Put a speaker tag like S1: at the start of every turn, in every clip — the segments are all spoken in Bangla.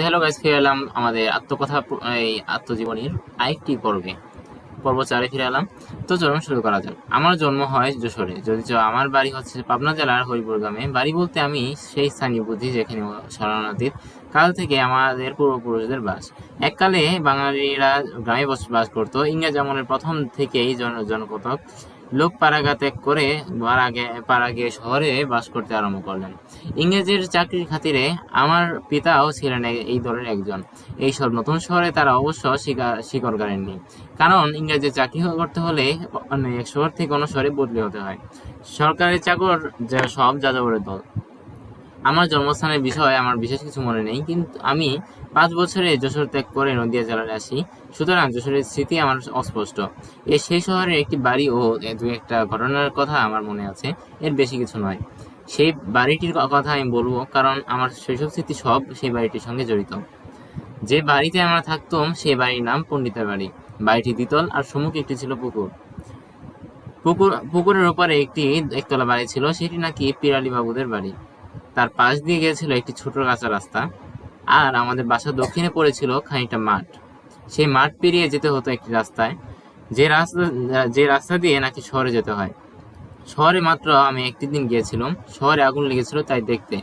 S1: হ্যালো গাইজ ফিরে এলাম আমাদের আত্মকথা এই আত্মজীবনীর আরেকটি পর্বে। পর্ব চারে ফিরে এলাম। তো চলুন শুরু করা যাক। আমার জন্ম হয় যশোরে। যদি আমার বাড়ি হচ্ছে পাবনা জেলার হরিপুর গ্রামে। বাড়ি বলতে আমি সেই স্থানীয় বুঝি যেখানে শরণার্থীর কাল থেকে আমাদের পূর্বপুরুষদের বাস। এককালে বাঙালিরা গ্রামে বসবাস করতো। ইংরেজ আমলের প্রথম থেকেই জন জনকতক লোক পাড়াগা ত্যাগ করে পাড়া গিয়ে শহরে বাস করতে আরম্ভ করলেন। ইংরেজের চাকরির খাতিরে আমার পিতাও ছিলেন এই দলের একজন। এই সব নতুন শহরে তারা অবশ্য শিকড় গাড়েননি কারণ ইংরেজের চাকরি করতে হলে এক শহর থেকে অন্য শহরে বদলি হতে হয়। সরকারি চাকর যা সব যাযাবরের দল। আমার জন্মস্থানের বিষয়ে আমার বিশেষ কিছু মনে নেই, কিন্তু আমি পাঁচ বছরে যশোর ত্যাগ করে নদিয়া জেলায় আসি। সুতরাং যশোরের স্মৃতি আমার অস্পষ্ট। এ সেই শহরের একটি বাড়ি ও দু একটা ঘটনার কথা আমার মনে আছে, এর বেশি কিছু নয়। সেই বাড়িটির কথা আমি বলব, কারণ আমার শৈশব স্মৃতি সব সেই বাড়িটির সঙ্গে জড়িত। যে বাড়িতে আমরা থাকতাম সেই বাড়ির নাম পণ্ডিতের বাড়ি। বাড়িটি দ্বিতল আর সম্মুখে একটি ছিল পুকুর। পুকুর, পুকুরের ওপারে একটি একতলা বাড়ি ছিল, সেটি নাকি পিরালি বাবুদের বাড়ি। তার পাশ দিয়ে গিয়েছিল একটি ছোট কাঁচা রাস্তা। আর আমাদের বাসার দক্ষিণে পড়েছিল খানিকটা মাঠ। সেই মাঠ পেরিয়ে যেতে হতো একটি রাস্তায়। যে রাস্তা যে রাস্তা দিয়ে নাকি শহরে যেতে হয়। শহরে মাত্র আমি একটি দিন গিয়েছিলাম। শহরে আগুন লেগেছিল তাই দেখতে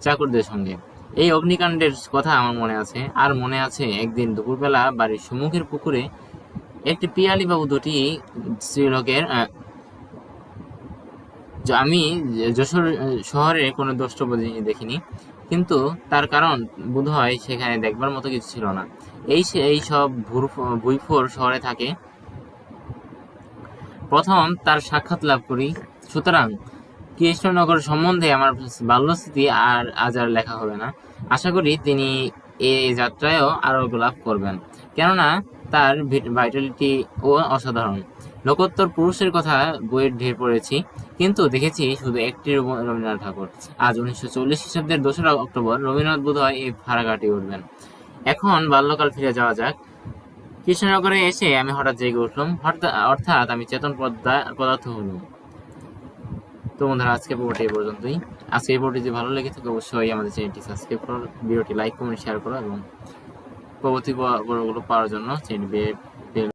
S1: চাকরদের সঙ্গে। এই অগ্নিকাণ্ডের কথা আমার মনে আছে। আর মনে আছে, একদিন দুপুরবেলা বাড়ির সম্মুখের পুকুরে একটি পিয়ালি বাবু দুটি স্ত্রীলোকের আমি যশোর শহরে কোনো দ্রষ্টব্য জিনিস দেখিনি। কিন্তু তার কারণ বোধ হয় সেখানে দেখবার মতো কিছু ছিল না। এই এই সব ভুইফোর শহরে থাকে। প্রথম তার সাক্ষাৎ লাভ করি। সুতরাং কৃষ্ণনগর সম্বন্ধে আমার বাল্যস্মৃতি আর আজ আর লেখা হবে না। আশা করি তিনি এই যাত্রায়ও আরোগ্য লাভ করবেন। কেননা তার ভাইটালিটি ও অসাধারণ। লোকোত্তর পুরুষের কথা বইয়ের ঢের পড়েছি, কিন্তু দেখেছি শুধু একটি রবীন্দ্রনাথ ঠাকুর। আজ উনিশশো চল্লিশ খ্রিস্টাব্দের দোসরা অক্টোবর রবীন্দ্রনাথ বোধ হয় এই ভাড়া উঠবেন। এখন বাল্যকাল ফিরে যাওয়া যাক। কৃষ্ণনগরে এসে আমি হঠাৎ জেগে উঠলাম অর্থাৎ আমি চেতন পদার্থ হলাম। তো বন্ধুরা, আজকে পর্বটি এই পর্যন্তই। আজকে এই পর্বটি যদি ভালো লেগে থাকে, অবশ্যই আমাদের চ্যানেলটি সাবস্ক্রাইব করো, ভিডিওটি লাইক, কমেন্ট শেয়ার করো এবং পরবর্তী পর্বগুলো পাওয়ার জন্য চ্যানেলটি